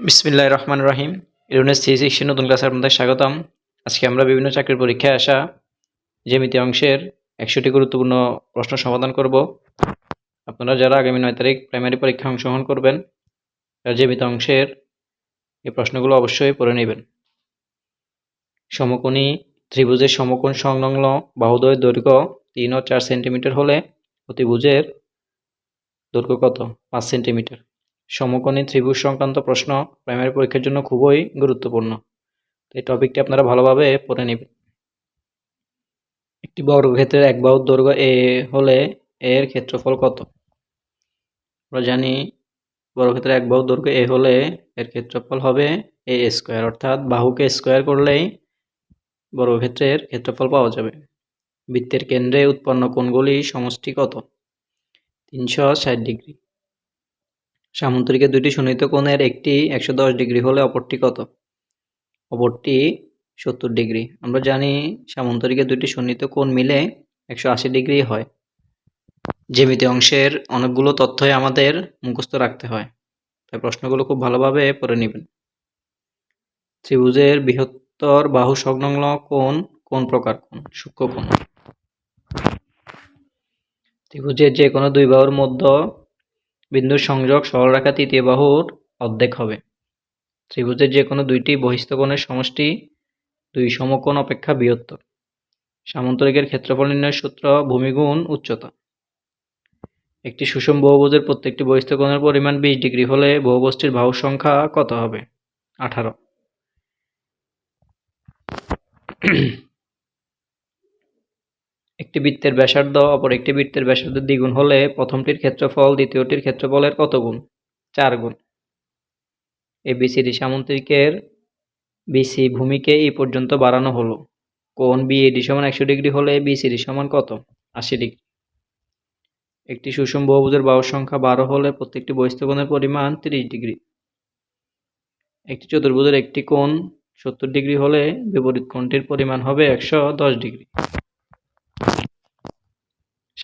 বিসমিল্লাহ রহমান রহিম। ইরুনের সি সিক্সটি নতুন ক্লাসে আপনাদের স্বাগতম। আজকে আমরা বিভিন্ন চাকরির পরীক্ষায় আসা জ্যামিতি অংশের একশোটি গুরুত্বপূর্ণ প্রশ্ন সমাধান করব। আপনারা যারা আগামী নয় তারিখ প্রাইমারি পরীক্ষা অংশগ্রহণ করবেন, তারা জ্যামিতি অংশের এই প্রশ্নগুলো অবশ্যই পড়ে নেবেন। সমকোণী ত্রিভুজের সমকোণ সংলগ্ন বাহুদয়ের দৈর্ঘ্য তিন ও চার সেন্টিমিটার হলে অতিভুজের দৈর্ঘ্য কত? পাঁচ সেন্টিমিটার। সমকোণী ত্রিভুজ সংক্রান্ত প্রশ্ন প্রাইমারি পরীক্ষার জন্য খুবই গুরুত্বপূর্ণ। এই টপিকটি আপনারা ভালোভাবে পড়ে নেবেন। একটি বর্গক্ষেত্রের এক বাহুর দৈর্ঘ্য এ হলে এর ক্ষেত্রফল কত? আমরা জানি বর্গক্ষেত্রের এক বাহুর দৈর্ঘ্য এ হলে এর ক্ষেত্রফল হবে এ স্কোয়ার অর্থাৎ বাহুকে স্কোয়ার করলেই বর্গক্ষেত্রের ক্ষেত্রফল পাওয়া যাবে। বৃত্তের কেন্দ্রে উৎপন্ন কোণগুলি সমষ্টি কত? তিনশো ষাট ডিগ্রি। সামুদ্রিকের দুটি সন্নিহিত কোণের একটি একশো দশ ডিগ্রি হলে অপরটি কত? অপরটি সত্তর ডিগ্রি। আমরা জানি সামন্তরিকের দুটি সন্নিহিত কোণ মিলে একশো আশি ডিগ্রি হয়। জ্যামিতি অংশের অনেকগুলো তথ্যই আমাদের মুখস্থ রাখতে হয়। তাই প্রশ্নগুলো খুব ভালোভাবে পড়ে নেবেন। ত্রিভুজের বৃহত্তর বাহু সংলগ্ন কোণ কোন প্রকার কোণ? সূক্ষ্ম কোণ। ত্রিভুজের যে কোনো দুই বাহুর মধ্য বিন্দুর সংযোগ সরলরেখা তৃতীয় বাহুর অর্ধেক হবে। ত্রিভুজের যে কোনো দুইটি বহিস্থ কোণের সমষ্টি দুই সমকোণ অপেক্ষা বৃহত্তর। সামন্তরিকের ক্ষেত্রফল নির্ণয়ের সূত্র ভূমিগুণ উচ্চতা। একটি সুষম বহুভুজের প্রত্যেকটি বহিস্থ কোণের পরিমাণ বিশ ডিগ্রি হলে বহুভুজটির বাহুর সংখ্যা কত হবে? আঠারো। একটি বৃত্তের ব্যাসার্ধ, অপর একটি বৃত্তের ব্যাসার্ধের দ্বিগুণ হলে প্রথমটির ক্ষেত্রফল দ্বিতীয়টির ক্ষেত্রফলের কত গুণ? চার গুণ। এ এবিসিডি সামুদ্রিকের বিসি ভূমিকে এই পর্যন্ত বাড়ানো হলো। কোণ বিএডি সমান একশো ডিগ্রি হলে বিসিডি সমান কত? আশি ডিগ্রি। একটি সুষম বহুভুজের বাহুর সংখ্যা বারো হলে প্রত্যেকটি বহিস্থকোণের পরিমাণ তিরিশ ডিগ্রি। একটি চতুর্ভুজের একটি কোণ সত্তর ডিগ্রি হলে বিপরীত কোণটির পরিমাণ হবে একশো দশ ডিগ্রি।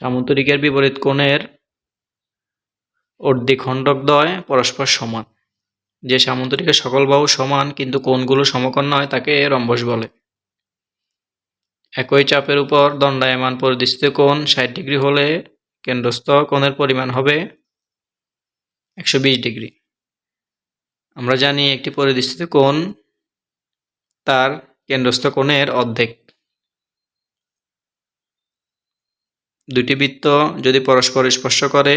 সামুদ্রিকের বিপরীত কোণের অর্ধিখণ্ডকদ্বয় পরস্পর সমান। যে সামুদ্রিকের সকল বাহু সমান, কিন্তু কোণগুলো সমকোণ নয়, তাকে রম্বস বলে। একই চাপের উপর দণ্ডায়মান পরিদৃষ্ট কোণ ষাট ডিগ্রি হলে কেন্দ্রস্থ কোণের পরিমাণ হবে একশো বিশ ডিগ্রি। আমরা জানি একটি পরিদৃষ্ট কোণ তার কেন্দ্রস্থ কোণের অর্ধেক। দুটি বৃত্ত যদি পরস্পর স্পর্শ করে,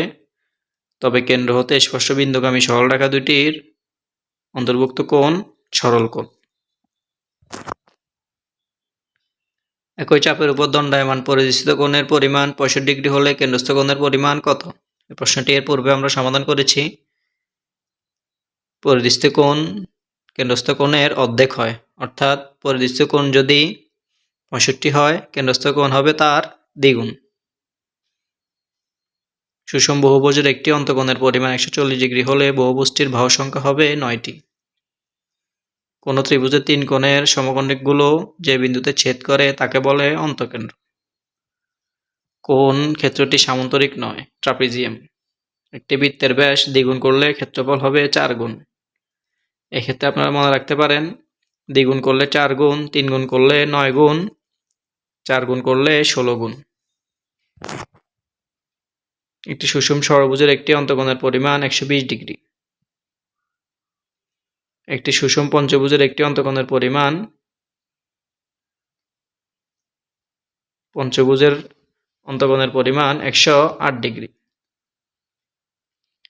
তবে কেন্দ্র হতে স্পর্শ বিন্দুগামী সরল রেখা দুটির অন্তর্ভুক্ত কোণ সরল কোণ। একই চাপের উপর দণ্ডায়মান পরিদৃষ্ট কোণের পরিমাণ পঁয়ষট্টি ডিগ্রি হলে কেন্দ্রস্থ কোণের পরিমাণ কত? এই প্রশ্নটি এর পূর্বে আমরা সমাধান করেছি। পরিদৃষ্ট কোণ কেন্দ্রস্থ কোণের অর্ধেক হয়, অর্থাৎ পরিদৃষ্ট কোণ যদি পঁয়ষট্টি হয়, কেন্দ্রস্থ কোণ হবে তার দ্বিগুণ। সুষম বহুভুজের একটি অন্তকোণের পরিমাণ একশো চল্লিশ ডিগ্রি হলে বহুভুজটির বাহু সংখ্যা হবে নয়টি। কোন ত্রিভুজের তিন কোণের সমকোণিকগুলো যে বিন্দুতে ছেদ করে তাকে বলে অন্তকেন্দ্র। কোন ক্ষেত্রটি সামান্তরিক নয়, ট্রাপিজিয়াম। একটি বৃত্তের ব্যাস দ্বিগুণ করলে ক্ষেত্রফল হবে চার গুণ। এক্ষেত্রে আপনারা মনে রাখতে পারেন, দ্বিগুণ করলে চার গুণ, তিন গুণ করলে নয় গুণ, চার গুণ করলে ষোলো গুণ। একটি সুষম ষড়ভুজের একটি অন্তকোণের পরিমাণ একশো বিশ ডিগ্রি। একটি সুষম পঞ্চভুজের একটি অন্তকোণের পরিমাণ পঞ্চভুজের অন্তকোণের পরিমাণ একশো আট ডিগ্রি।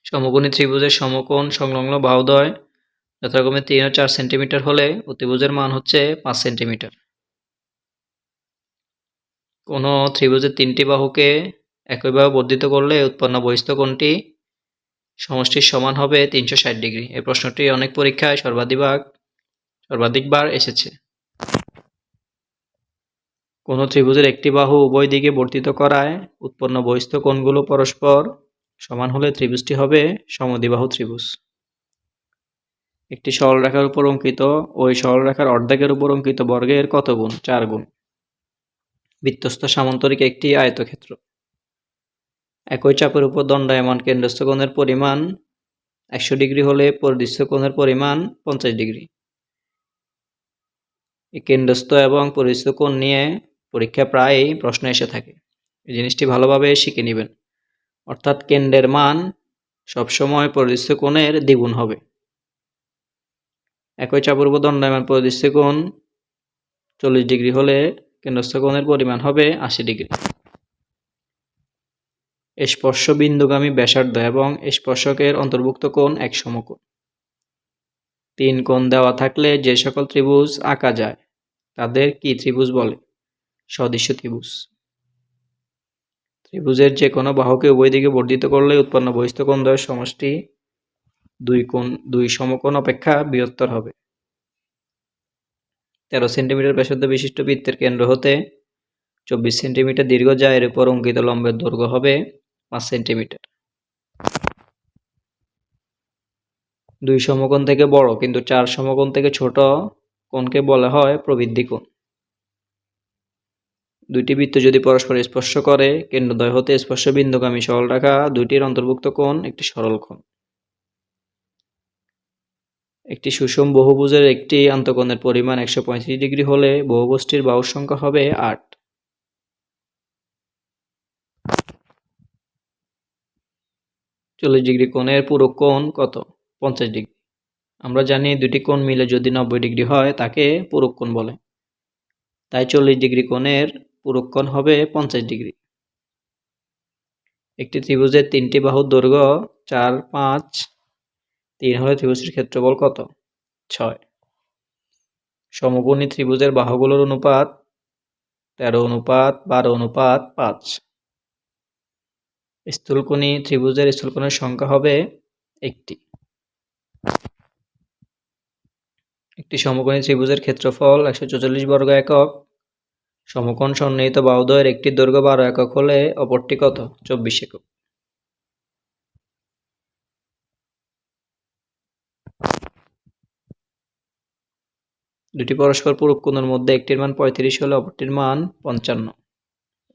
সমকোণী ত্রিভুজের সমকোণ সংলগ্ন বাহুদয় যথাক্রমে তিন ও চার সেন্টিমিটার হলে অতিভুজের মান হচ্ছে পাঁচ সেন্টিমিটার। কোনো ত্রিভুজের তিনটি বাহুকে একইভাবে বর্ধিত করলে উৎপন্ন বহিস্থ কোণটি সমষ্টির সমান হবে তিনশো ষাট ডিগ্রি। এই প্রশ্নটি অনেক পরীক্ষায় সর্বাধিক সর্বাধিকবার এসেছে। কোনো ত্রিভুজের একটি বাহু উভয় দিকে বর্ধিত করায় উৎপন্ন বহিস্থ কোণগুলো পরস্পর সমান হলে ত্রিভুজটি হবে সমদ্বিবাহু ত্রিভুজ। একটি সরলরেখার উপর অঙ্কিত ওই সরলরেখার অর্ধেকের উপর অঙ্কিত বর্গের কত গুণ? চার গুণ। বৃত্তস্থ সামান্তরিক একটি আয়তক্ষেত্র। একই চাপের উপর দণ্ডায়মান কেন্দ্রস্থ কোণের পরিমাণ একশো ডিগ্রি হলে পরিদৃশ্য কোণের পরিমাণ পঞ্চাশ ডিগ্রি। এই কেন্দ্রস্থ এবং পরিদৃশ্য কোণ নিয়ে পরীক্ষা প্রায়ই প্রশ্ন এসে থাকে। এই জিনিসটি ভালোভাবে শিখে নেবেন। অর্থাৎ কেন্দ্রের মান সবসময় পরিদৃশ্য কোণের দ্বিগুণ হবে। একই চাপের উপর দণ্ডায়মান পরিদৃশ্য কোণ চল্লিশ ডিগ্রি হলে কেন্দ্রস্থ কোণের পরিমাণ হবে আশি ডিগ্রি। স্পর্শ বিন্দুগামী ব্যাসার্ধ এবং স্পর্শকের অন্তর্ভুক্ত কোণ এক সমকোণ। তিন কোণ দেওয়া থাকলে যে সকল ত্রিভুজ আঁকা যায়, তাদের কি ত্রিভুজ বলে? সদৃশ্য ত্রিভুজ। ত্রিভুজের যে কোনো বাহুকে উভয় দিকে বর্ধিত করলে উৎপন্ন বহিস্থ কোণদ্বয়ের সমষ্টি দুই কোণ, দুই সমকোণ অপেক্ষা বৃহত্তর হবে। তেরো সেন্টিমিটার ব্যাসার্ধ বিশিষ্ট বৃত্তের কেন্দ্র হতে চব্বিশ সেন্টিমিটার দীর্ঘ যা এর উপর অঙ্কিত লম্বের দৈর্ঘ্য হবে পাঁচ সেন্টিমিটার। দুই সমকোণ থেকে বড়, কিন্তু চার সমকোণ থেকে ছোট কোণকে বলা হয় প্রবৃদ্ধি কোণ। দুইটি বৃত্ত যদি পরস্পর স্পর্শ করে, কেন্দ্রদ্বয় হতে স্পর্শ বিন্দুগামী সরল রেখা দুইটির অন্তর্ভুক্ত কোণ একটি সরল কোণ। একটি সুষম বহুভুজের একটি আন্তঃকোণের পরিমাণ একশো পঁয়ত্রিশ ডিগ্রি হলে বহুভুজটির বাহুর সংখ্যা হবে আট। চল্লিশ ডিগ্রি কোণের পুরো কোণ কত? পঞ্চাশ ডিগ্রি। আমরা জানি দুটি কোণ মিলে যদি নব্বই ডিগ্রি হয়, তাকে পুরক কোণ বলে। তাই চল্লিশ ডিগ্রি কোণের পুরক কোণ হবে পঞ্চাশ ডিগ্রি। একটি ত্রিভুজের তিনটি বাহুর দৈর্ঘ্য চার, পাঁচ, তিন হলে ত্রিভুজের ক্ষেত্রফল কত? ছয়। সমকোণী ত্রিভুজের বাহুগুলোর অনুপাত তেরো অনুপাত বারো অনুপাত পাঁচ। স্থূলকোণী ত্রিভুজের স্থূলকোণের সংখ্যা হবে একটি। একটি সমকোণী ত্রিভুজের ক্ষেত্রফল একশো চৌচল্লিশ বর্গ একক। সমকোণ সন্নিহিত বাহুদ্বয়ের একটি দৈর্ঘ্য বারো একক হলে অপরটি কত? চব্বিশ একক। দুটি পরস্পর পূরক কোণের মধ্যে একটির মান পঁয়ত্রিশ হলে অপরটির মান পঞ্চান্ন।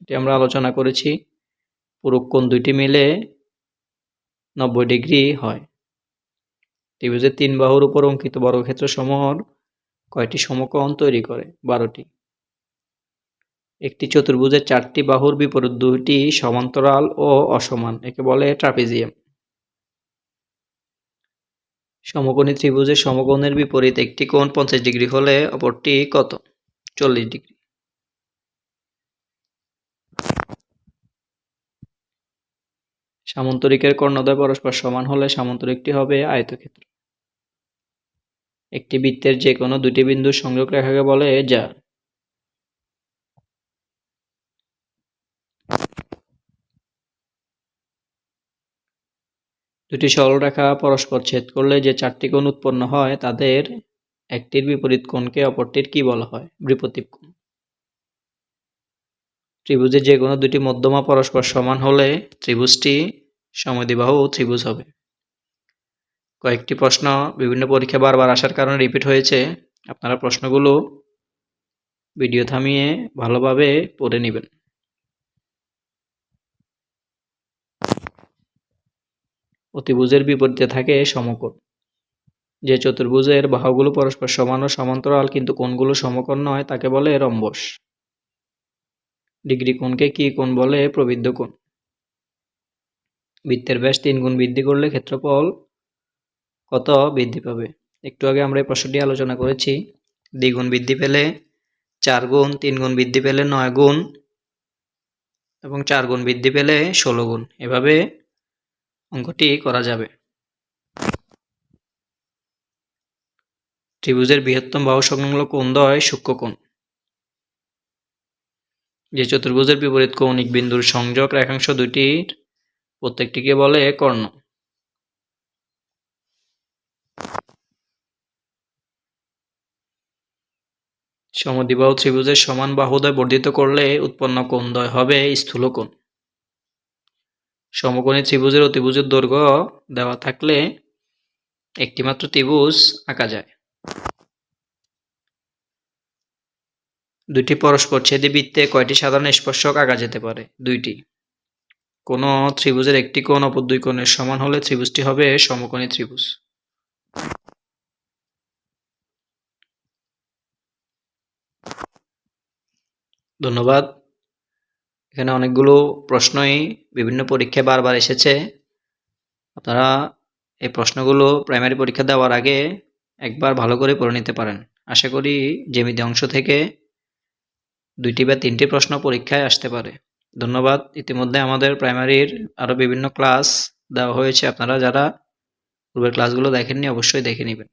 এটি আমরা আলোচনা করেছি। পূরক কোণ দুইটি মিলে নব্বই ডিগ্রি হয়। ত্রিভুজের তিন বাহুর উপর অঙ্কিত বর্গক্ষেত্র সমূহর কয়টি সমকোণ তৈরি করে? বারোটি। একটি চতুর্ভুজের চারটি বাহুর বিপরীত দুইটি সমান্তরাল ও অসমান, একে বলে ট্রাপিজিয়াম। সমকোণী ত্রিভুজের সমকোণের বিপরীত একটি কোণ পঞ্চাশ ডিগ্রি হলে অপরটি কত? চল্লিশ ডিগ্রি। সামন্তরিকের কর্ণদ্বয় পরস্পর সমান হলে সামন্তরিকটি হবে আয়তক্ষেত্র। একটি বৃত্তের যে কোনো দুটি বিন্দুর সংযোগ রেখাকে বলে যা। দুটি সরলরেখা পরস্পর ছেদ করলে যে চারটি কোণ উৎপন্ন হয়, তাদের একটির বিপরীত কোণকে অপরটির কি বলা হয়? বিপরীত কোণ। ত্রিভুজের যে কোনো দুটি মধ্যমা পরস্পর সমান হলে ত্রিভুজটি সমদ্বিবাহু ত্রিভুজ হবে। কয়েকটি প্রশ্ন বিভিন্ন পরীক্ষা বারবার আসার কারণে রিপিট হয়েছে। আপনারা প্রশ্নগুলো ভিডিও থামিয়ে ভালোভাবে পড়ে নেবেন। অতিভুজের বিপরীতে থাকে সমকোণ। যে চতুর্ভুজের বাহুগুলো পরস্পর সমান ও সমান্তরাল কিন্তু কোণগুলো সমকোণ নয়, তাকে বলে রম্বস। ডিগ্রি কোণকে কি কোণ বলে? প্রবৃদ্ধ কোণ। বৃত্তের ব্যাস তিন গুণ বৃদ্ধি করলে ক্ষেত্রফল কত? বৃদ্ধি পাবে। একটু আগে আমরা এই প্রশ্নটি আলোচনা করেছি। দ্বিগুণ বৃদ্ধি পেলে চার গুণ, তিন গুণ বৃদ্ধি পেলে নয় গুণ এবং চার গুণ বৃদ্ধি পেলে ষোলো গুণ। এভাবে অঙ্কটি করা যাবে। ত্রিভুজের বৃহত্তম বাহু সংলগ্ন দয় সূক্ষ্ম কোণ। যে চতুর্ভুজের বিপরীত কৌণিক বিন্দুর সংযোগ রেখাংশ দুটির প্রত্যেকটিকে বলে কর্ণ। সমদ্বিবাহু ত্রিভুজের সমান বাহুদয় বর্ধিত করলে উৎপন্ন কোণদ্বয় হবে স্থূলকোণ সমকোণী ত্রিভুজের অতিভুজের দৈর্ঘ্য দেওয়া থাকলে একটিমাত্র ত্রিভুজ আঁকা যায়। দুটি পরস্পর ছেদী বৃত্তে কয়টি সাধারণ স্পর্শক আঁকা যেতে পারে? দুইটি। কোনো ত্রিভুজের একটি কোণ অপর দুই কোণের সমান হলে ত্রিভুজটি হবে সমকোণী ত্রিভুজ। ধন্যবাদ। এখানে অনেকগুলো প্রশ্নই বিভিন্ন পরীক্ষায় বারবার এসেছে। আপনারা এই প্রশ্নগুলো প্রাইমারি পরীক্ষা দেওয়ার আগে একবার ভালো করে পড়ে নিতে পারেন। আশা করি জ্যামিতি অংশ থেকে দুইটি বা তিনটি প্রশ্ন পরীক্ষায় আসতে পারে। ধন্যবাদ। ইতিমধ্যে আমাদের প্রাইমারির আরও বিভিন্ন ক্লাস দেওয়া হয়েছে। আপনারা যারা পূর্বের ক্লাসগুলো দেখেননি, অবশ্যই দেখে নেবেন।